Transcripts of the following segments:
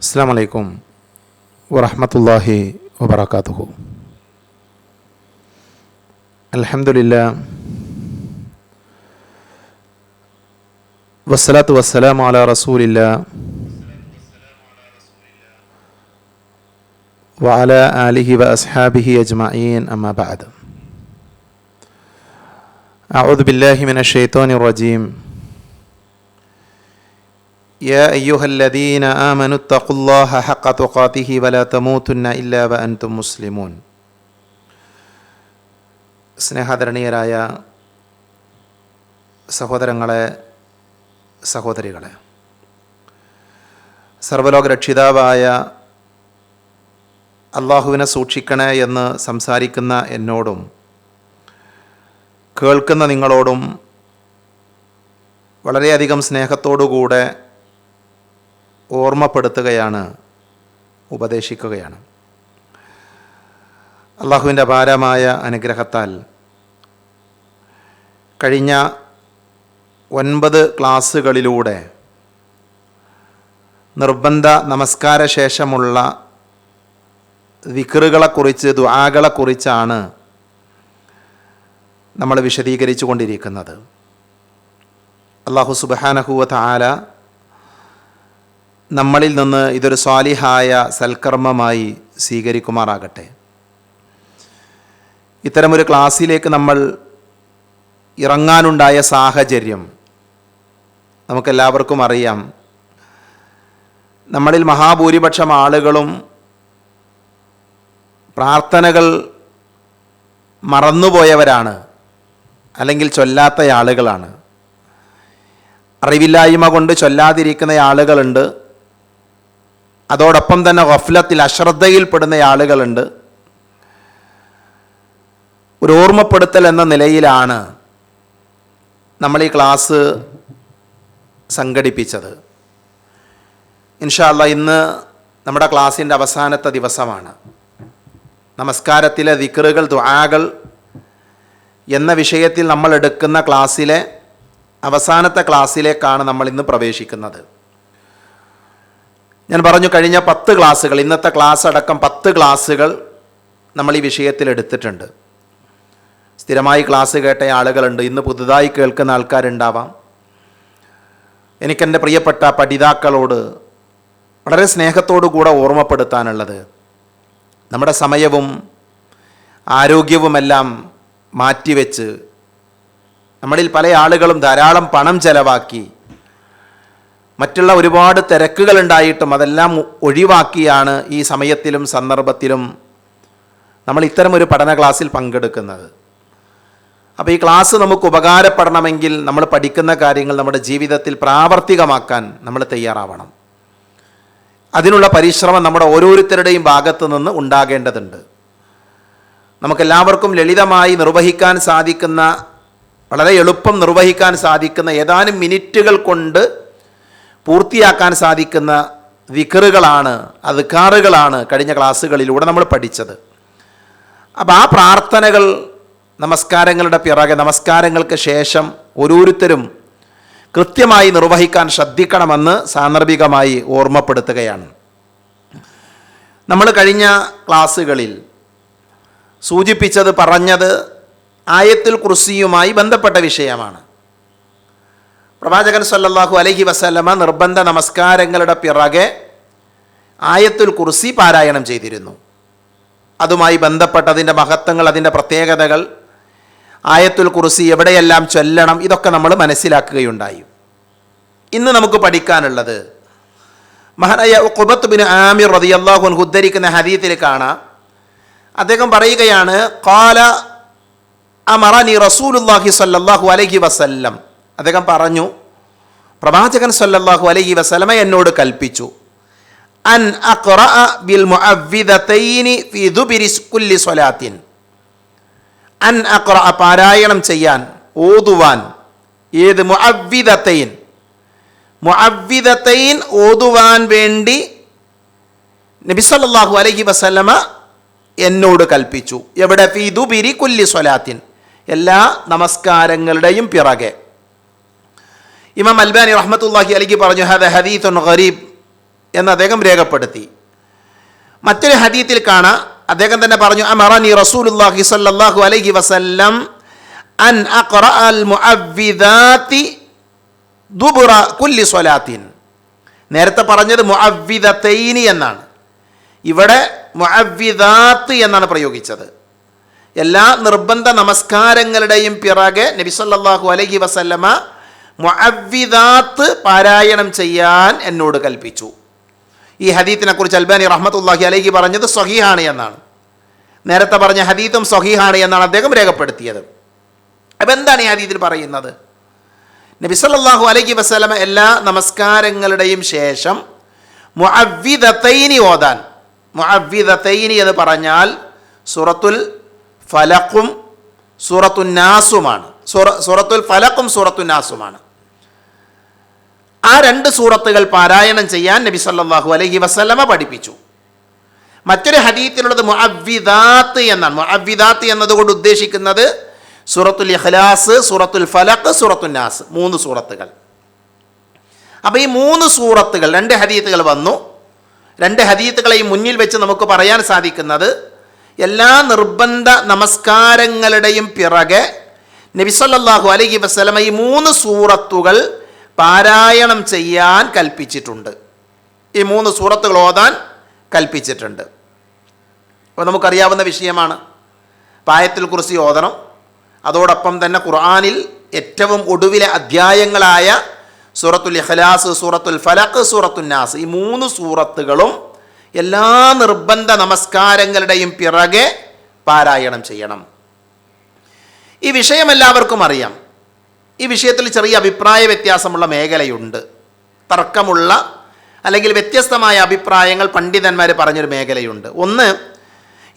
അസ്സാം വലൈക്കും വറഹമത്തല്ലാഹി വബർക്കാത്തുഹു അലഹമുല്ല വസ്സലാത്തു വസ്സലാം അല റസൂലില്ല വഅല ആലിഹി വ അസ്ഹാബിഹി അജ്മഈൻ അമ്മ ബഅദ് أعوذ بالله من الشيطان الرجيم يا أيها الذين آمنوا اتقوا الله حق تقاته ولا تموتن إلا وأنتم مسلمون സ്നേഹാദരണീയരായ സഹോദരങ്ങളെ സഹോദരികളെ സർവലോക രക്ഷിതാവായ അള്ളാഹുവിനെ സൂക്ഷിക്കണേ എന്ന് സംസാരിക്കുന്ന എന്നോടും കേൾക്കുന്ന നിങ്ങളോടും വളരെയധികം സ്നേഹത്തോടുകൂടെ ഓർമ്മപ്പെടുത്തുകയാണ് ഉപദേശിക്കുകയാണ്. അള്ളാഹുവിന്റെ അപാരമായ അനുഗ്രഹത്താൽ കഴിഞ്ഞ ഒൻപത് ക്ലാസ്സുകളിലൂടെ നിർബന്ധ നമസ്കാര ശേഷമുള്ള വിക്റുകളെക്കുറിച്ച് ദുആകളെക്കുറിച്ചാണ് നമ്മൾ വിശദീകരിച്ചു കൊണ്ടിരിക്കുന്നത് അള്ളാഹു സുബാനഹുവ ആല നമ്മളിൽ നിന്ന് ഇതൊരു സ്വാലിഹായ സൽക്കർമ്മമായി സ്വീകരിക്കുമാറാകട്ടെ. ഇത്തരമൊരു ക്ലാസ്സിലേക്ക് നമ്മൾ ഇറങ്ങാനുണ്ടായ സാഹചര്യം നമുക്കെല്ലാവർക്കും അറിയാം. നമ്മളിൽ മഹാഭൂരിപക്ഷം ആളുകളും പ്രാർത്ഥനകൾ മറന്നുപോയവരാണ് അല്ലെങ്കിൽ ചൊല്ലാത്ത ആളുകളാണ്. അറിവില്ലായ്മ കൊണ്ട് ചൊല്ലാതിരിക്കുന്ന ആളുകളുണ്ട്. അതോടൊപ്പം തന്നെ ഗഫ്ലത്തിൽ അശ്രദ്ധയിൽപ്പെടുന്ന ആളുകളുണ്ട്. ഒരു ഓർമ്മപ്പെടുത്തൽ എന്ന നിലയിലാണ് നമ്മൾ ഈ ക്ലാസ് സംഘടിപ്പിച്ചത്. ഇൻഷാല്ല ഇന്ന് നമ്മുടെ ക്ലാസ്സിന്റെ അവസാനത്തെ ദിവസമാണ്. നമസ്കാരത്തിലെ ദിക്കറുകൾ ദ്വാകൾ എന്ന വിഷയത്തിൽ നമ്മൾ എടുക്കുന്ന ക്ലാസ്സിലെ അവസാനത്തെ ക്ലാസ്സിലേക്കാണ് നമ്മൾ ഇന്ന് പ്രവേശിക്കുന്നത്. ഞാൻ പറഞ്ഞു കഴിഞ്ഞ പത്ത് ക്ലാസ്സുകൾ ഇന്നത്തെ ക്ലാസ് അടക്കം പത്ത് ക്ലാസ്സുകൾ നമ്മൾ ഈ വിഷയത്തിൽ എടുത്തിട്ടുണ്ട്. സ്ഥിരമായി ക്ലാസ് കേട്ട ആളുകളുണ്ട് ഇന്ന് പുതുതായി കേൾക്കുന്ന ആൾക്കാരുണ്ടാവാം. എനിക്കെന്റെ പ്രിയപ്പെട്ട പഠിതാക്കളോട് വളരെ സ്നേഹത്തോടു കൂടെ ഓർമ്മപ്പെടുത്താനുള്ളത്. നമ്മുടെ സമയവും ആരോഗ്യവുമെല്ലാം മാറ്റിവെച്ച് നമ്മളിൽ പല ആളുകളും ധാരാളം പണം ചെലവാക്കി മറ്റുള്ള ഒരുപാട് തിരക്കുകളുണ്ടായിട്ടും അതെല്ലാം ഒഴിവാക്കിയാണ് ഈ സമയത്തിലും സന്ദർഭത്തിലും നമ്മൾ ഇത്തരം ഒരു പഠന ക്ലാസ്സിൽ പങ്കെടുക്കുന്നത്. അപ്പോൾ ഈ ക്ലാസ് നമുക്ക് ഉപകാരപ്പെടണമെങ്കിൽ നമ്മൾ പഠിക്കുന്ന കാര്യങ്ങൾ നമ്മുടെ ജീവിതത്തിൽ പ്രാവർത്തികമാക്കാൻ നമ്മൾ തയ്യാറാവണം. അതിനുള്ള പരിശ്രമം നമ്മുടെ ഓരോരുത്തരുടെയും ഭാഗത്തു നിന്ന് ഉണ്ടാകേണ്ടതുണ്ട്. നമുക്കെല്ലാവർക്കും ലളിതമായി നിർവഹിക്കാൻ സാധിക്കുന്ന വളരെ എളുപ്പം നിർവഹിക്കാൻ സാധിക്കുന്ന ഏതാനും മിനിറ്റുകൾ കൊണ്ട് പൂർത്തിയാക്കാൻ സാധിക്കുന്ന വിക്കറുകളാണ് അതുക്കാറുകളാണ് കഴിഞ്ഞ ക്ലാസ്സുകളിലൂടെ നമ്മൾ പഠിച്ചത്. അപ്പോൾ ആ പ്രാർത്ഥനകൾ നമസ്കാരങ്ങളുടെ പിറകെ നമസ്കാരങ്ങൾക്ക് ശേഷം ഓരോരുത്തരും കൃത്യമായി നിർവഹിക്കാൻ ശ്രദ്ധിക്കണമെന്ന് സാന്ദർഭികമായി ഓർമ്മപ്പെടുത്തുകയാണ്. നമ്മൾ കഴിഞ്ഞ ക്ലാസ്സുകളിൽ സൂചിപ്പിച്ചത് പറഞ്ഞത് ആയത്തിൽ കുർസിയുമായി ബന്ധപ്പെട്ട വിഷയമാണ്. പ്രവാചകൻ സല്ലാഹു അലഹി വസല്ലമ നിർബന്ധ നമസ്കാരങ്ങളുടെ പിറകെ ആയത്തുൽ കുർസി പാരായണം ചെയ്തിരുന്നു. അതുമായി ബന്ധപ്പെട്ട അതിന്റെ മഹത്വങ്ങൾ അതിന്റെ പ്രത്യേകതകൾ ആയത്തുൽ കുർസി എവിടെയെല്ലാം ചൊല്ലണം ഇതൊക്കെ നമ്മൾ മനസ്സിലാക്കുകയുണ്ടായി. ഇന്ന് നമുക്ക് പഠിക്കാനുള്ളത് മഹാനായ ഖുബത്ത് ബിൻ ആമിർ റതി അള്ളാഹുൻ ഉദ്ധരിക്കുന്ന ഹദീത്തിൽ കാണാം. അദ്ദേഹം പറയുകയാണ് കാല അമറനി റസൂലുല്ലാഹി സല്ലാഹു അലഹി വസല്ലം. അദ്ദേഹം പറഞ്ഞു പ്രവാചകൻ സല്ലല്ലാഹു അലൈഹി വസലമ എന്നോട് കൽപ്പിച്ചു അൻ ബിൽ സ്വലാത്തിൻ. അൻ അഖ്റഅ പാരായണം ചെയ്യാൻ ഓതുവാൻ. ഏത് മുഅവ്വിദതൈൻ? മുഅവ്വിദതൈൻ ഓതുവാൻ വേണ്ടി നബി സല്ലല്ലാഹു അലൈഹി വസല്ലമ എന്നോട് കൽപ്പിച്ചു എവിടെ? ഫി ദുബിരി കുല്ലി സ്വലാത്തിൻ. എല്ലാ നമസ്കാരങ്ങളുടെയും പിറകെ. ഇമാം അൽബാനി റഹ്മത്തുല്ലാഹി അലിക്ക് പറഞ്ഞു ഹദ ഹദീത്തുൻ ഗരീബ് എന്ന് അദ്ദേഹം രേഖപ്പെടുത്തി. മറ്റൊരു ഹദീത്തിൽ കാണാം അദ്ദേഹം തന്നെ പറഞ്ഞു അമറനി റസൂലുള്ളാഹി സല്ലല്ലാഹു അലൈഹി വസല്ലം അൻ അഖറ അൽ മുഅവ്വിദാതി ദുബുറ കുല്ലി സ്വലാത്തിൻ. നേരത്തെ പറഞ്ഞത് മുഅവ്വിദതൈനി എന്നാണ്. ഇവിടെ മുഅവ്വിദാത്ത് എന്നാണ് പ്രയോഗിച്ചത്. എല്ലാ നിർബന്ധ നമസ്കാരങ്ങളുടെയും പിറകെ നബി സല്ലല്ലാഹു അലൈഹി വസല്ലമ മുഅവ്വിദാത്ത് പാരായണം ചെയ്യാൻ എന്നോട് കൽപ്പിച്ചു. ഈ ഹദീത്തിനെ കുറിച്ച് അൽബാനി റഹ്മത്തുല്ലാഹി അലൈഹി പറഞ്ഞത് സ്വഹീഹാണ് എന്നാണ്. നേരത്തെ പറഞ്ഞ ഹദീത്തും സ്വഹീഹാണ് എന്നാണ് അദ്ദേഹം രേഖപ്പെടുത്തിയത്. അപ്പം എന്താണ് ഈ ഹദീത്തിൽ പറയുന്നത്? നബി സല്ലല്ലാഹു അലൈഹി വസല്ലമ എല്ലാ നമസ്കാരങ്ങളുടെയും ശേഷം മുഅവ്വിദതൈനി ഓതാൻ. മുഅവ്വിദതൈനി എന്ന് പറഞ്ഞാൽ സൂറത്തുൽ ഫലഖും സൂറത്തുൻ നാസുമാണ്. സൂറ സൂറത്തുൽ ഫലക്കും സൂറത്തുൻ നാസുമാണ്. ആ രണ്ട് സൂറത്തുകൾ പാരായണം ചെയ്യാൻ നബി സല്ലാഹു അലൈഹി വസല്ലമ പഠിപ്പിച്ചു. മറ്റൊരു ഹദീത്തിലുള്ളത് മുഅവ്വിദാത്ത് എന്നാണ്. മുഅവ്വിദാത്ത് എന്നതുകൊണ്ട് ഉദ്ദേശിക്കുന്നത് സൂറത്തുൽ ഇഖ്ലാസ് സൂറത്തുൽ ഫലക്ക് സൂറത്തുൽ നാസ് മൂന്ന് സൂറത്തുകൾ. അപ്പോൾ ഈ മൂന്ന് സൂറത്തുകൾ രണ്ട് ഹദീത്തുകൾ വന്നു. രണ്ട് ഹദീത്തുകളെയും മുന്നിൽ വെച്ച് നമുക്ക് പറയാൻ സാധിക്കുന്നത് എല്ലാ നിർബന്ധ നമസ്കാരങ്ങളുടെയും പിറകെ നബിസല്ലാഹു അലൈഹി വസ്ലമ ഈ മൂന്ന് സൂറത്തുകൾ പാരായണം ചെയ്യാൻ കൽപ്പിച്ചിട്ടുണ്ട്. ഈ മൂന്ന് സൂറത്തുകൾ ഓതാൻ കൽപ്പിച്ചിട്ടുണ്ട്. അപ്പോൾ നമുക്കറിയാവുന്ന വിഷയമാണ്. പായത്തിൽ കുറിച്ച് ഓതണം. അതോടൊപ്പം തന്നെ ഖുർആാനിൽ ഏറ്റവും ഒടുവിലെ അധ്യായങ്ങളായ സൂറത്തുൽ ഇഖ്ലാസ് സൂറത്തുൽ ഫലഖ് സൂറത്തുൽ നാസ് ഈ മൂന്ന് സൂറത്തുകളും എല്ലാ നിർബന്ധ നമസ്കാരങ്ങളുടെയും പിറകെ പാരായണം ചെയ്യണം. ഈ വിഷയം എല്ലാവർക്കും അറിയാം. ഈ വിഷയത്തിൽ ചെറിയ അഭിപ്രായ വ്യത്യാസമുള്ള മേഖലയുണ്ട്. തർക്കമുള്ള അല്ലെങ്കിൽ വ്യത്യസ്തമായ അഭിപ്രായങ്ങൾ പണ്ഡിതന്മാർ പറഞ്ഞൊരു മേഖലയുണ്ട്. ഒന്ന്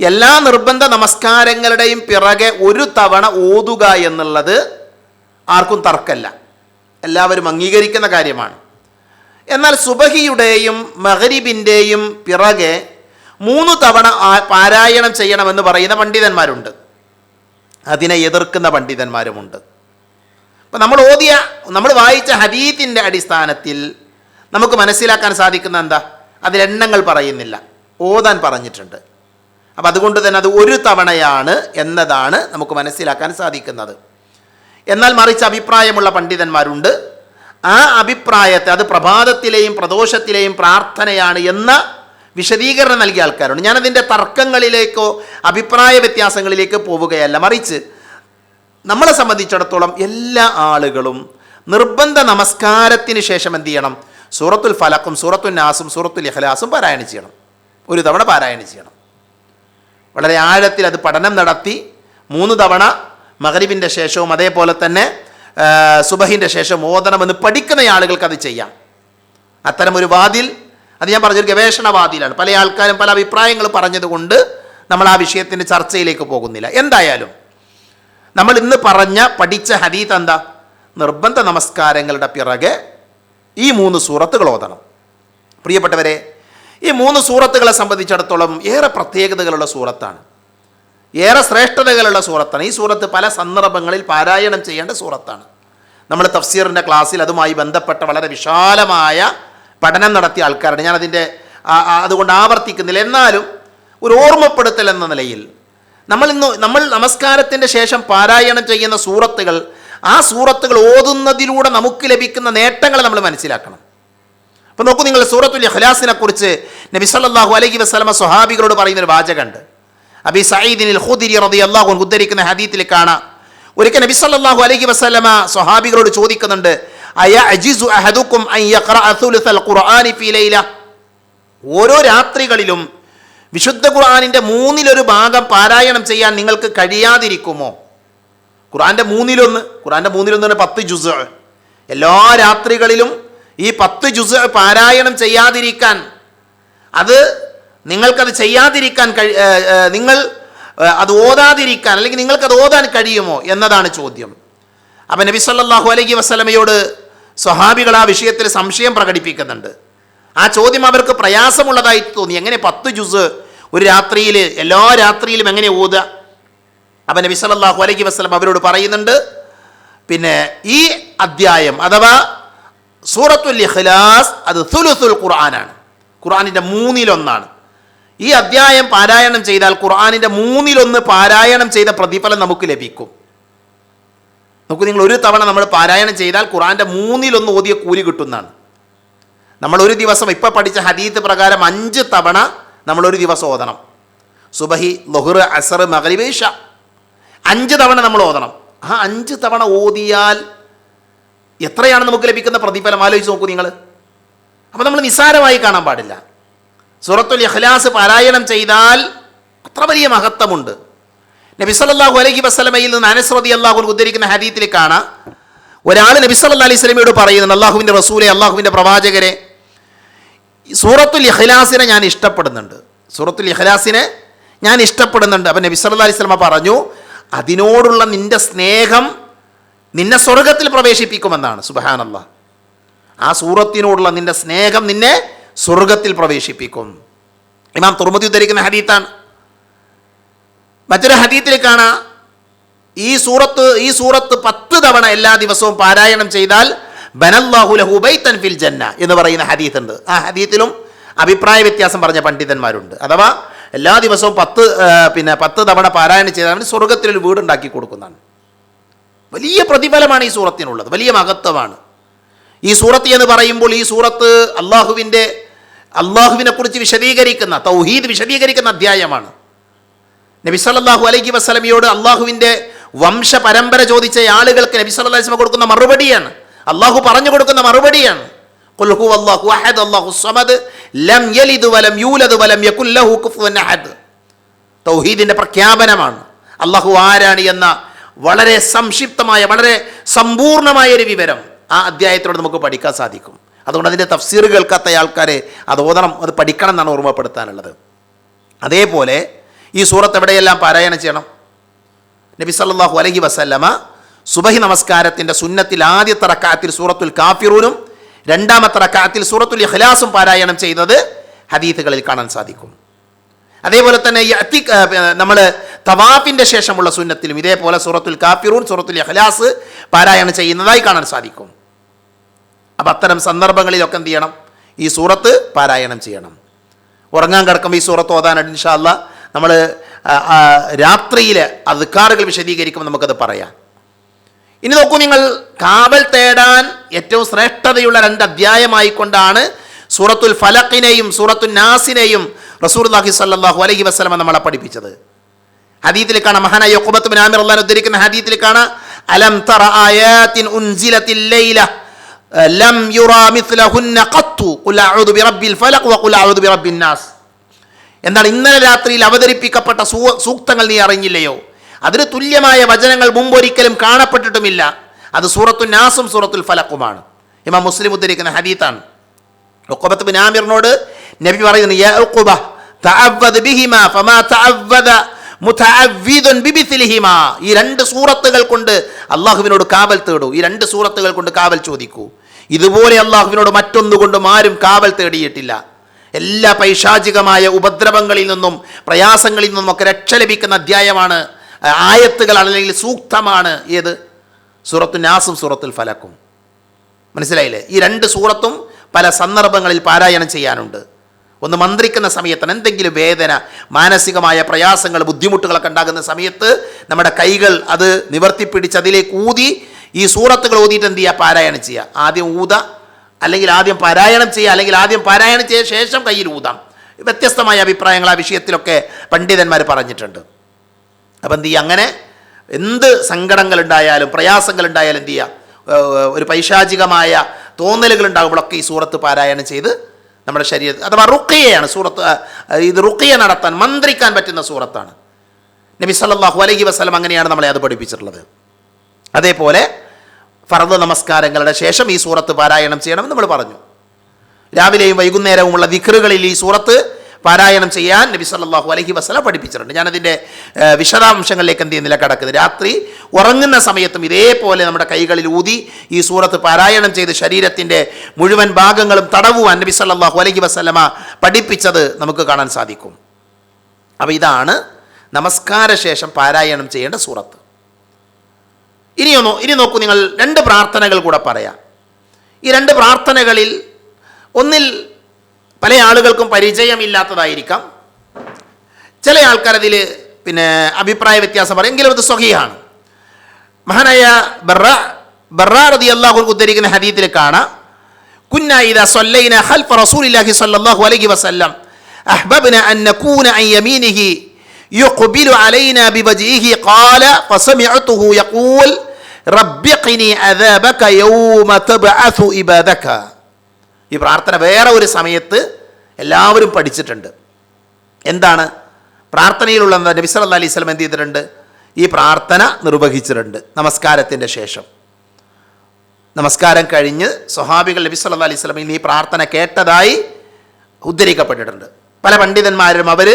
എല്ലാ നിർബന്ധ നമസ്കാരങ്ങളുടെയും പിറകെ ഒരു തവണ ഓതുക എന്നുള്ളത് ആർക്കും തർക്കമല്ല എല്ലാവരും അംഗീകരിക്കുന്ന കാര്യമാണ്. എന്നാൽ സുബഹിയുടെയും മഹരിബിന്റെയും പിറകെ മൂന്ന് തവണ പാരായണം ചെയ്യണമെന്ന് പറയുന്ന പണ്ഡിതന്മാരുണ്ട്. അതിനെ എതിർക്കുന്ന പണ്ഡിതന്മാരുമുണ്ട്. അപ്പം നമ്മൾ ഓതിയ നമ്മൾ വായിച്ച ഹദീത്തിന്റെ അടിസ്ഥാനത്തിൽ നമുക്ക് മനസ്സിലാക്കാൻ സാധിക്കുന്ന എന്താ? അതിലെണ്ണങ്ങൾ പറയുന്നില്ല. ഓതാൻ പറഞ്ഞിട്ടുണ്ട്. അപ്പം അതുകൊണ്ട് തന്നെ അത് ഒരു തവണയാണ് എന്നതാണ് നമുക്ക് മനസ്സിലാക്കാൻ സാധിക്കുന്നത്. എന്നാൽ മറിച്ച് അഭിപ്രായമുള്ള പണ്ഡിതന്മാരുണ്ട്. ആ അഭിപ്രായത്തെ അത് പ്രഭാതത്തിലെയും പ്രദോഷത്തിലെയും പ്രാർത്ഥനയാണ് എന്ന വിശദീകരണം നൽകിയ ആൾക്കാരുണ്ട്. ഞാനതിന്റെ തർക്കങ്ങളിലേക്കോ അഭിപ്രായ വ്യത്യാസങ്ങളിലേക്ക് പോവുകയല്ല. മറിച്ച് നമ്മളെ സംബന്ധിച്ചിടത്തോളം എല്ലാ ആളുകളും നിർബന്ധ നമസ്കാരത്തിന് ശേഷം എന്ത് ചെയ്യണം? സൂറത്തുൽ ഫലക്കും സൂറത്തുൽ നാസും സൂറത്തുൽ ഇഖ്ലാസും പാരായണം ചെയ്യണം. ഒരു തവണ പാരായണം ചെയ്യണം. വളരെ ആഴത്തിൽ അത് പഠനം നടത്തി മൂന്ന് തവണ മകരിബിന്റെ ശേഷവും അതേപോലെ തന്നെ സുബഹിന്റെ ശേഷം ഓതണമെന്ന് പഠിക്കുന്ന ആളുകൾക്ക് അത് ചെയ്യാം. അത്തരമൊരു വാതിൽ അത് ഞാൻ പറഞ്ഞൊരു ഗവേഷണവാദിയിലാണ്. പല ആൾക്കാരും പല അഭിപ്രായങ്ങൾ പറഞ്ഞതുകൊണ്ട് നമ്മൾ ആ വിഷയത്തിന്റെ ചർച്ചയിലേക്ക് പോകുന്നില്ല. എന്തായാലും നമ്മൾ ഇന്ന് പറഞ്ഞ പഠിച്ച ഹദീത്ത് എന്താ? നിർബന്ധ നമസ്കാരങ്ങളുടെ പിറകെ ഈ മൂന്ന് സൂറത്തുകൾ ഓതണം. പ്രിയപ്പെട്ടവരെ ഈ മൂന്ന് സൂറത്തുകളെ സംബന്ധിച്ചിടത്തോളം ഏറെ പ്രത്യേകതകളുള്ള സൂറത്താണ്. ഏറെ ശ്രേഷ്ഠതകളുള്ള സൂറത്താണ്. ഈ സൂറത്ത് പല സന്ദർഭങ്ങളിൽ പാരായണം ചെയ്യേണ്ട സൂറത്താണ്. നമ്മൾ തഫ്സീറിന്റെ ക്ലാസ്സിൽ അതുമായി ബന്ധപ്പെട്ട വളരെ വിശാലമായ പഠനം നടത്തിയ ആൾക്കാരാണ്. ആ- ആ- അതുകൊണ്ട് ആവർത്തിക്കുന്നില്ല. എന്നാലും ഒരു ഓർമ്മപ്പെടുത്തൽ എന്ന നിലയിൽ നമ്മൾ ഇന്ന് നമ്മൾ നമസ്കാരത്തിന്റെ ശേഷം പാരായണം ചെയ്യുന്ന സൂറത്തുകൾ ആ സൂറത്തുകൾ ഓതുന്നതിലൂടെ നമുക്ക് ലഭിക്കുന്ന നേട്ടങ്ങൾ നമ്മൾ മനസ്സിലാക്കണം. അപ്പോൾ നോക്കൂ നിങ്ങൾ സൂറത്തുൽ ഇഖ്ലാസിനെ കുറിച്ച് നബി സല്ലല്ലാഹു അലൈഹി വസല്ലമ സ്വഹാബികളോട് പറയുന്നൊരു വാചകമുണ്ട്. അബി സഈദിനിൽ ഹുദിരി റളിയല്ലാഹു അൻഹു ഉദ്ധരിക്കുന്ന ഹദീത്തിൽ കാണാം. ഒരിക്കൽ നബി സല്ലല്ലാഹു അലൈഹി വസല്ലമ സ്വഹാബികളോട് ചോദിക്കുന്നുണ്ട് അയ അജിസു അഹദുക്കും ഖുർആനി ഫീ ലൈല. ഓരോ രാത്രികളിലും വിശുദ്ധ ഖുർആാനിന്റെ മൂന്നിലൊരു ഭാഗം പാരായണം ചെയ്യാൻ നിങ്ങൾക്ക് കഴിയാതിരിക്കുമോ? ഖുർആന്റെ മൂന്നിലൊന്ന് ഖുർആന്റെ മൂന്നിലൊന്ന് പത്ത് ജുസ് എല്ലാ രാത്രികളിലും ഈ പത്ത് ജുസ് പാരായണം ചെയ്യാതിരിക്കാൻ അത് നിങ്ങൾക്കത് ചെയ്യാതിരിക്കാൻ കഴി നിങ്ങൾ അത് ഓതാതിരിക്കാൻ അല്ലെങ്കിൽ നിങ്ങൾക്കത് ഓതാൻ കഴിയുമോ എന്നതാണ് ചോദ്യം. അപ്പം നബി സല്ലാഹു അലൈഹി വസല്ലമയോട് സ്വഹാബികൾ ആ വിഷയത്തിൽ സംശയം പ്രകടിപ്പിക്കുന്നുണ്ട്. ആ ചോദ്യം അവർക്ക് പ്രയാസമുള്ളതായി തോന്നി. എങ്ങനെ പത്ത് ജുസ് ഒരു രാത്രിയിൽ എല്ലാ രാത്രിയിലും എങ്ങനെ ഓതുക? അപ്പം നബി സല്ലല്ലാഹു അലൈഹി വസല്ലം അവരോട് പറയുന്നുണ്ട് പിന്നെ ഈ അദ്ധ്യായം അഥവാ സൂറത്തുൽ ഇഖ്ലാസ് അത് സുലുസുൽ ഖുർആനാണ്. ഖുർആാനിന്റെ മൂന്നിലൊന്നാണ്. ഈ അദ്ധ്യായം പാരായണം ചെയ്താൽ ഖുർആാനിന്റെ മൂന്നിലൊന്ന് പാരായണം ചെയ്ത പ്രതിഫലം നമുക്ക് ലഭിക്കും. നോക്കൂ നിങ്ങൾ ഒരു തവണ നമ്മൾ പാരായണം ചെയ്താൽ ഖുറാന്റെ മൂന്നിലൊന്ന് ഓതിയ കൂലി കിട്ടുന്നതാണ്. നമ്മൾ ഒരു ദിവസം ഇപ്പം പഠിച്ച ഹദീത്ത് പ്രകാരം അഞ്ച് തവണ നമ്മളൊരു ദിവസം ഓതണം. സുബഹി ലൊഹുർ അസർ മഗ്രിബ് ഇഷ. അഞ്ച് തവണ നമ്മൾ ഓതണം. ആ അഞ്ച് തവണ ഓതിയാൽ എത്രയാണ് നമുക്ക് ലഭിക്കുന്ന പ്രതിഫലം? ആലോചിച്ച് നോക്കൂ നിങ്ങൾ. അപ്പോൾ നമ്മൾ നിസ്സാരമായി കാണാൻ പാടില്ല. സൂറത്തുൽ ഇഖ്ലാസ് പാരായണം ചെയ്താൽ അത്ര വലിയ മഹത്വമുണ്ട്. നബി സല്ലല്ലാഹു അലൈഹി വസല്ലമയിൽ നിന്ന് അനസ് റളിയല്ലാഹു അൻഹു ഉദ്ധരിക്കുന്ന ഹരീത്തിലേക്കാണ് കാണാം ഒരാൾ നബി സല്ലല്ലാഹു അലൈഹി സ്വലമയോട് പറയുന്നത് അള്ളാഹുവിന്റെ റസൂലെ അള്ളാഹുവിന്റെ പ്രവാചകരെ സൂറത്തുൽ ഇഖ്ലാസിനെ ഞാൻ ഇഷ്ടപ്പെടുന്നുണ്ട്. സൂറത്തുൽ ഇഖ്ലാസിനെ ഞാൻ ഇഷ്ടപ്പെടുന്നുണ്ട്. അപ്പം നബി സല്ലാ അലൈഹി സ്വലമ പറഞ്ഞു അതിനോടുള്ള നിന്റെ സ്നേഹം നിന്നെ സ്വർഗത്തിൽ പ്രവേശിപ്പിക്കുമെന്നാണ്. സുബഹാനല്ലാ ആ സൂറത്തിനോടുള്ള നിന്റെ സ്നേഹം നിന്നെ സ്വർഗത്തിൽ പ്രവേശിപ്പിക്കും. ഇമാം തുറമുതി ഉദ്ധരിക്കുന്ന ഹദീത്താണ്. മറ്റൊരു ഹദീത്തിൽ കാണാം ഈ സൂറത്ത് ഈ സൂറത്ത് പത്ത് തവണ എല്ലാ ദിവസവും പാരായണം ചെയ്താൽ ബനല്ലാഹു ലഹു ബൈത്തൻ ഫിൽ ജന്ന എന്ന് പറയുന്ന ഹദീത്ത് ഉണ്ട് ആ ഹദീത്തിലും അഭിപ്രായ വ്യത്യാസം പറഞ്ഞ പണ്ഡിതന്മാരുണ്ട്. അഥവാ എല്ലാ ദിവസവും പത്ത് പിന്നെ പത്ത് തവണ പാരായണം ചെയ്താൽ സ്വർഗത്തിലൊരു വീടുണ്ടാക്കി കൊടുക്കുന്നതാണ്. വലിയ പ്രതിഫലമാണ് ഈ സൂറത്തിനുള്ളത്. വലിയ മഹത്വമാണ്. ഈ സൂറത്ത് എന്ന് പറയുമ്പോൾ ഈ സൂറത്ത് അള്ളാഹുവിന്റെ അള്ളാഹുവിനെക്കുറിച്ച് വിശദീകരിക്കുന്ന തൗഹീദ് വിശദീകരിക്കുന്ന അധ്യായമാണ്. നബി സല്ലല്ലാഹു അലൈഹി വസ്ലമിയോട് അള്ളാഹുവിന്റെ വംശ പരമ്പര ചോദിച്ച ആളുകൾക്ക് നബി അലൈഹി വസല്ലം കൊടുക്കുന്ന മറുപടിയാണ്. അള്ളാഹു പറഞ്ഞു കൊടുക്കുന്ന മറുപടിയാണ്. അഹദ് സമദ് ലം യലിദ് വലം യൂലദ് വലം യകുല്ലഹു അഹദ്. തൗഹീദിന്റെ പ്രഖ്യാപനമാണ്. അള്ളാഹു ആരാണ് എന്ന വളരെ സംക്ഷിപ്തമായ വളരെ സമ്പൂർണമായ ഒരു വിവരം ആ അധ്യായത്തിലൂടെ നമുക്ക് പഠിക്കാൻ സാധിക്കും. അതുകൊണ്ട് അതിന്റെ തഫ്സീർ കേൾക്കാത്ത ആൾക്കാരെ അത് ഓതണം അത് പഠിക്കണം എന്നാണ് ഓർമ്മപ്പെടുത്താനുള്ളത്. അതേപോലെ ഈ സൂറത്ത് എവിടെയെല്ലാം പാരായണം ചെയ്യണം? നബി സല്ലാഹു അലഹി വസല്ലമ സുബഹി നമസ്കാരത്തിന്റെ സുന്നത്തിൽ ആദ്യത്തെ റക്കാത്തിൽ സൂറത്തുൽ കാഫിറൂനും രണ്ടാമത്തെ റക്കാത്തിൽ സൂറത്തുൽ ഇഖ്ലാസും പാരായണം ചെയ്യുന്നത് ഹദീത്തുകളിൽ കാണാൻ സാധിക്കും. അതേപോലെ തന്നെ ഈ അത്തി നമ്മൾ തവാഫിന്റെ ശേഷമുള്ള സുന്നത്തിലും ഇതേപോലെ സൂറത്തുൽ കാഫിറൂൻ സൂറത്തുൽ ഇഖ്ലാസ് പാരായണം ചെയ്യുന്നതായി കാണാൻ സാധിക്കും. അപ്പം അത്തരം സന്ദർഭങ്ങളിലൊക്കെ എന്ത് ചെയ്യണം? ഈ സൂറത്ത് പാരായണം ചെയ്യണം. ഉറങ്ങാൻ കിടക്കുമ്പോൾ ഈ സൂറത്ത് ഓതാനായിട്ട് ഇൻഷാല്ല നമ്മൾ രാത്രിയിൽ അധികാറുകൾ വിശദീകരിക്കുമ്പോൾ നമുക്കത് പറയാം. ഇനി നോക്കൂ നിങ്ങൾ കാവൽ തേടാൻ ഏറ്റവും ശ്രേഷ്ഠതയുള്ള രണ്ട് അധ്യായമായിക്കൊണ്ടാണ് സൂറത്തുൽ ഫലക്കിനെയും സൂറത്തുൽ നാസിനെയും റസൂർ റസൂർലാഹി സല്ലാഹു അലഹി വസ്ലമ നമ്മളെ പഠിപ്പിച്ചത്. ഹദീത്തിൽ കാണാം മഹാനായ യൊക്കുബത്ത് ബിൻ ആമിർ അള്ളഹാൻ ഉദ്ധരിക്കുന്ന ഹദീത്തിൽ കാണാം അലം തറ ആയാത്തിൻ ഉൻസിലത്തിൽ ലൈല ലം യുറാ മിത്ലഹുന്ന ഖത്തു ഖുൽ അഊദു ബിറബ്ബിൽ ഫലഖ് വഖുൽ അഊദു ബിറബ്ബിൻ നാസ്. എന്നാൽ ഇന്നലെ രാത്രിയിൽ അവതരിപ്പിക്കപ്പെട്ട സൂ- സൂക്തങ്ങൾ നീ അറിഞ്ഞില്ലയോ? അതിന് തുല്യമായ വചനങ്ങൾ മുമ്പൊരിക്കലും കാണപ്പെട്ടിട്ടുമില്ല. അത് സൂറത്തു നാസും സൂറത്തുൽ ഫലക്കുമാണ്. ഇമാം മുസ്ലിം ഉദ്ധരിക്കുന്ന ഹദീത്താണ്. ഒക്കുബത്ത് ബിൻ നബി പറയുന്നു തഅവ്വദ് ഫമാ തഅവ്വദ ഈ രണ്ട് സൂറത്തുകൾ കൊണ്ട് അള്ളാഹുവിനോട് കാവൽ തേടൂ. ഈ രണ്ട് സൂറത്തുകൾ കൊണ്ട് കാവൽ ചോദിക്കൂ. ഇതുപോലെ അള്ളാഹുവിനോട് മറ്റൊന്നുകൊണ്ടും ആരും കാവൽ തേടിയിട്ടില്ല. എല്ലാ പൈശാചികമായ ഉപദ്രവങ്ങളിൽ നിന്നും പ്രയാസങ്ങളിൽ നിന്നും ഒക്കെ രക്ഷ ലഭിക്കുന്ന അധ്യായമാണ്. ആയത്തുകളാണ് അല്ലെങ്കിൽ സൂക്തമാണ് ഏത്? സൂറത്തു നാസും സൂറത്തുൽ ഫലക്കും. മനസ്സിലായില്ലേ? ഈ രണ്ട് സൂറത്തും പല സന്ദർഭങ്ങളിൽ പാരായണം ചെയ്യാനുണ്ട്. ഒന്ന് മന്ത്രിക്കുന്ന സമയത്താണ്. എന്തെങ്കിലും വേദന മാനസികമായ പ്രയാസങ്ങൾ ബുദ്ധിമുട്ടുകളൊക്കെ ഉണ്ടാകുന്ന സമയത്ത് നമ്മുടെ കൈകൾ അത് നിവർത്തിപ്പിടിച്ച് അതിലേക്ക് ഊതി ഈ സൂറത്തുകൾ ഊതിയിട്ട് എന്ത് ചെയ്യുക? പാരായണം ചെയ്യുക. ആദ്യം ഊത അല്ലെങ്കിൽ ആദ്യം പാരായണം ചെയ്യുക അല്ലെങ്കിൽ ആദ്യം പാരായണം ചെയ്ത ശേഷം കയ്യിൽ ഊതാം. വ്യത്യസ്തമായ അഭിപ്രായങ്ങൾ ആ വിഷയത്തിലൊക്കെ പണ്ഡിതന്മാർ പറഞ്ഞിട്ടുണ്ട്. അപ്പം എന്ത് ചെയ്യുക? അങ്ങനെ എന്ത് സങ്കടങ്ങളുണ്ടായാലും പ്രയാസങ്ങളുണ്ടായാലും എന്ത് ചെയ്യുക? ഒരു പൈശാചികമായ തോന്നലുകൾ ഉണ്ടാകുമ്പോഴൊക്കെ ഈ സൂറത്ത് പാരായണം ചെയ്ത് നമ്മുടെ ശരീരത്തിൽ അഥവാ റുക്കയാണ് സൂറത്ത് ഇത് റുക്കയ നടത്താൻ മന്ത്രിക്കാൻ പറ്റുന്ന സൂറത്താണ്. നബി സല്ലാഹു അലൈഹി വസ്ലം അങ്ങനെയാണ് നമ്മളെ അത് പഠിപ്പിച്ചിട്ടുള്ളത്. അതേപോലെ ഫർദ് നമസ്കാരങ്ങളുടെ ശേഷം ഈ സൂറത്ത് പാരായണം ചെയ്യണമെന്ന് നമ്മൾ പറഞ്ഞു. രാവിലെയും വൈകുന്നേരവുമുള്ള ദിക്റുകളിൽ ഈ സൂറത്ത് പാരായണം ചെയ്യാൻ നബി സല്ലാഹു അലഹി വസല്ലം പഠിപ്പിച്ചിട്ടുണ്ട്. ഞാനതിന്റെ വിശദാംശങ്ങളിലേക്ക് എന്ത് ചെയ്യുന്നില്ല കിടക്കുന്നത്. രാത്രി ഉറങ്ങുന്ന സമയത്തും ഇതേപോലെ നമ്മുടെ കൈകളിൽ ഊതി ഈ സൂറത്ത് പാരായണം ചെയ്ത് ശരീരത്തിന്റെ മുഴുവൻ ഭാഗങ്ങളും തടവുവാൻ നബി സല്ലാഹു അലഹി വസ്ലമ പഠിപ്പിച്ചത് നമുക്ക് കാണാൻ സാധിക്കും. അപ്പോൾ ഇതാണ് നമസ്കാര ശേഷം പാരായണം ചെയ്യേണ്ട സൂറത്ത്. ഇനിയൊന്നോ ഇനി നോക്കൂ നിങ്ങൾ രണ്ട് പ്രാർത്ഥനകൾ കൂടെ പറയാം. ഈ രണ്ട് പ്രാർത്ഥനകളിൽ ഒന്നിൽ പല ആളുകൾക്കും പരിചയമില്ലാത്തതായിരിക്കാം. ചില ആൾക്കാർ അതിൽ പിന്നെ അഭിപ്രായ വ്യത്യാസം പറയും. എങ്കിലും അത് സ്വഹിയാണ് മഹാനായ ബറ ബറ റതി അള്ളാഹു ഉദ്ധരിക്കുന്ന ഹദീത്തിൽ കാണാം. കുന്ന خلف സല്ലൈന الله صلى സ്വല്ലല്ലാഹു അലൈഹി വസല്ലം أحببنا അൻ നകൂന عن യമീനിഹി يقبل علينا بوجهه قال فسمعته يقول ربقني عذابك يوم تبعث عبادك ഈ പ്രാർത്ഥന വേറെ ഒരു സമയത്ത് എല്ലാവരും പഠിച്ചിട്ടുണ്ട് എന്താണ് പ്രാർത്ഥനയിലുള്ള എന്താ? നബി സല്ലല്ലാഹു അലൈഹി വസല്ലം എന്ത് ചെയ്തിട്ടുണ്ട് ഈ പ്രാർത്ഥന നിർവഹിച്ചിട്ടുണ്ട് നമസ്കാരത്തിൻ്റെ ശേഷം നമസ്കാരം കഴിഞ്ഞ് സ്വഹാബികൾ നബി സല്ലല്ലാഹു അലൈഹി വസല്ലമയിൽ ഈ പ്രാർത്ഥന കേട്ടതായി ഉദ്ധരിക്കപ്പെട്ടിട്ടുണ്ട് പല പണ്ഡിതന്മാരും അവർ